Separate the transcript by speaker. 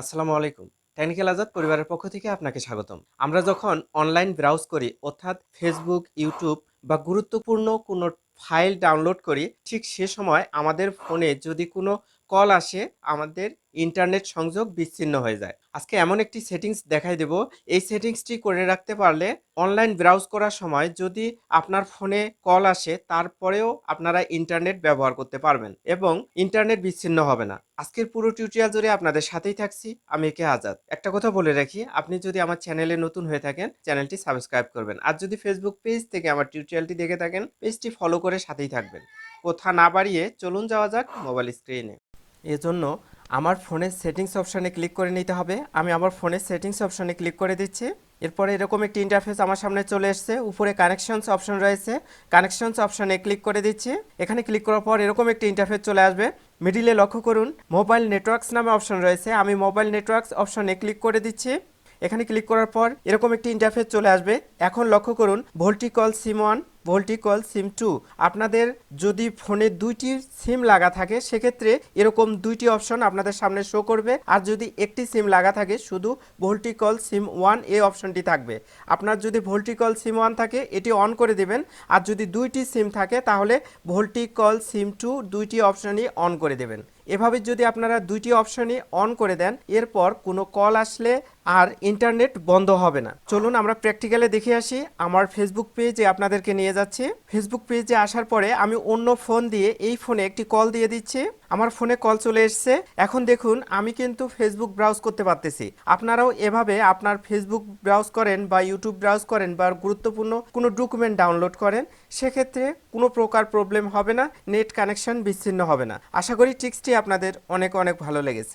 Speaker 1: আসসালামু আলাইকুম। টেকনিক্যাল আজাদ পরিবারের পক্ষ থেকে আপনাকে স্বাগতম। আমরা যখন অনলাইন ব্রাউজ করি, অর্থাৎ ফেসবুক ইউটিউব বা গুরুত্বপূর্ণ কোনো ফাইল ডাউনলোড করি, ঠিক সে সময় আমাদের ফোনে যদি কোনো কল আসে, আমাদের ইন্টারনেট সংযোগ বিচ্ছিন্ন হয়ে যায়। আজকে এমন একটি সেটিংস দেখাই দেব। এই সেটিংসটি করে রাখতে পারলে অনলাইন ব্রাউজ করার সময় যদি আপনার ফোনে কল আসে, তারপরেও আপনারা ইন্টারনেট ব্যবহার করতে পারবেন এবং ইন্টারনেট বিচ্ছিন্ন হবে না। আজকের পুরো টিউটোরিয়াল জুড়ে আপনাদের সাথেই থাকছি। আমি কে আজাদ। একটা কথা বলে রাখি, আপনি যদি আমার চ্যানেলে নতুন হয়ে থাকেন চ্যানেলটি সাবস্ক্রাইব করবেন। আর যদি ফেসবুক পেজ থেকে আমার টিউটোরিয়ালটি দেখে থাকেন পেজটি ফলো করে সাথেই থাকবেন। কথা না বাড়িয়ে চলুন যাওয়া যাক মোবাইল স্ক্রিনে এজন্য আমার ফোনের সেটিংস অপশানে ক্লিক করে নিতে হবে। আমি আমার ফোনের সেটিংস অপশানে ক্লিক করে দিচ্ছি। এরপরে এরকম একটি ইন্টারফেস আমার সামনে চলে এসেছে। উপরে কানেকশনস অপশন রয়েছে। কানেকশনস অপশানে ক্লিক করে দিচ্ছি। এখানে ক্লিক করার পর এরকম একটি ইন্টারফেস চলে আসবে। মিডিলে লক্ষ্য করুন মোবাইল নেটওয়ার্কস নামে অপশন রয়েছে। আমি মোবাইল নেটওয়ার্কস অপশনে ক্লিক করে দিচ্ছি। এখানে ক্লিক করার পর এরকম একটি ইন্টারফেস চলে আসবে। এখন লক্ষ্য করুন, VoLTE call one SIM two. আপনাদের যদি ফোনে দুইটি সিম লাগা থাকে, সেক্ষেত্রে এরকম দুইটি অপশন আপনাদের সামনে শো করবে। আর যদি একটি সিম লাগা থাকে, শুধু ভোল্টি কল সিম ওয়ান এই অপশনটি থাকবে। আপনার যদি ভোল্টি কল সিম ওয়ান থাকে, এটি অন করে দেবেন। আর যদি দুইটি সিম থাকে, তাহলে ভোল্টি কল সিম টু দুইটি অপশনই অন করে দেবেন। এভাবে যদি আপনারা দুইটি অপশনই অন করে দেন, এরপর কোনো কল আসলে আর ইন্টারনেট বন্ধ হবে না। চলুন আমরা প্র্যাকটিক্যালে দেখে আসি আমার ফেসবুক পেজে আপনাদেরকে নিয়ে যাচ্ছি। ফেসবুক পেজে আসার পরে আমি অন্য ফোন দিয়ে এই ফোনে একটি কল দিয়ে দিচ্ছি। আমার ফোনে কল চলে এসেছে। এখন দেখুন, আমি কিন্তু ফেসবুক ব্রাউজ করতে পারতেছি। আপনারাও এভাবে আপনার ফেসবুক ব্রাউজ করেন বা ইউটিউব ব্রাউজ করেন বা গুরুত্বপূর্ণ কোনো ডকুমেন্ট ডাউনলোড করেন, সেক্ষেত্রে কোনো প্রকার প্রবলেম হবে না নেট কানেকশন বিচ্ছিন্ন হবে না। আশা করি টিক্সটি আপনাদের অনেক অনেক ভালো লেগেছে।